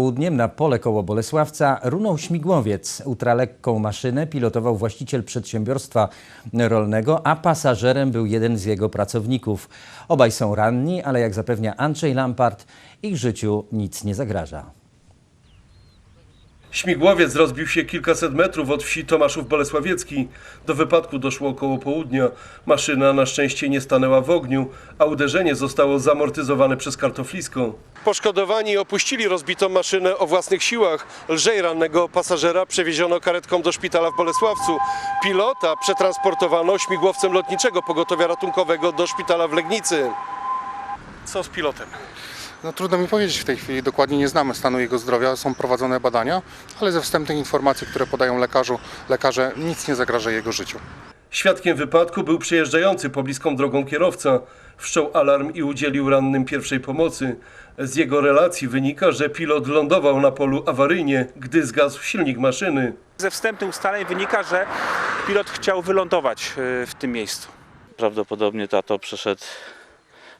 Południem na pole koło Bolesławca runął śmigłowiec. Ultralekką maszynę pilotował właściciel przedsiębiorstwa rolnego, a pasażerem był jeden z jego pracowników. Obaj są ranni, ale jak zapewnia Andrzej Lampart, ich życiu nic nie zagraża. Śmigłowiec rozbił się kilkaset metrów od wsi Tomaszów Bolesławiecki. Do wypadku doszło około południa. Maszyna na szczęście nie stanęła w ogniu, a uderzenie zostało zamortyzowane przez kartoflisko. Poszkodowani opuścili rozbitą maszynę o własnych siłach. Lżej rannego pasażera przewieziono karetką do szpitala w Bolesławcu. Pilota przetransportowano śmigłowcem lotniczego pogotowia ratunkowego do szpitala w Legnicy. Co z pilotem? No trudno mi powiedzieć w tej chwili, dokładnie nie znamy stanu jego zdrowia, są prowadzone badania, ale ze wstępnych informacji, które podają lekarzu, lekarze, nic nie zagraża jego życiu. Świadkiem wypadku był przejeżdżający pobliską drogą kierowca. Wszczął alarm i udzielił rannym pierwszej pomocy. Z jego relacji wynika, że pilot lądował na polu awaryjnie, gdy zgasł silnik maszyny. Ze wstępnych ustaleń wynika, że pilot chciał wylądować y, w tym miejscu. Prawdopodobnie tato przeszedł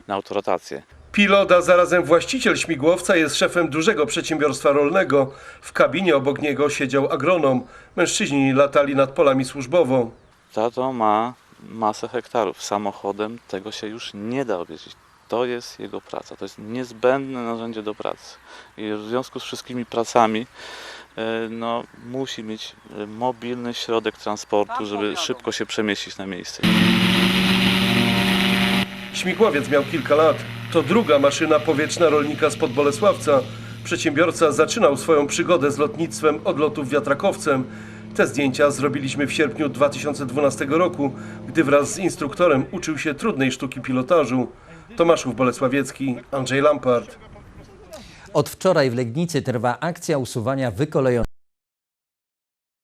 na autorotację. Pilot, a zarazem właściciel śmigłowca jest szefem dużego przedsiębiorstwa rolnego. W kabinie obok niego siedział agronom. Mężczyźni latali nad polami służbowo. Tato ma masę hektarów. Samochodem tego się już nie da objeździć. To jest jego praca. To jest niezbędne narzędzie do pracy. I w związku z wszystkimi pracami e, no, musi mieć e, mobilny środek transportu, żeby szybko się przemieścić na miejsce. Śmigłowiec miał kilka lat. To druga maszyna powietrzna rolnika spod Bolesławca. Przedsiębiorca zaczynał swoją przygodę z lotnictwem od lotów wiatrakowcem. Te zdjęcia zrobiliśmy w sierpniu 2012 roku, gdy wraz z instruktorem uczył się trudnej sztuki pilotażu. Tomaszów Bolesławiecki, Andrzej Lampart. Od wczoraj w Legnicy trwa akcja usuwania wykolejonych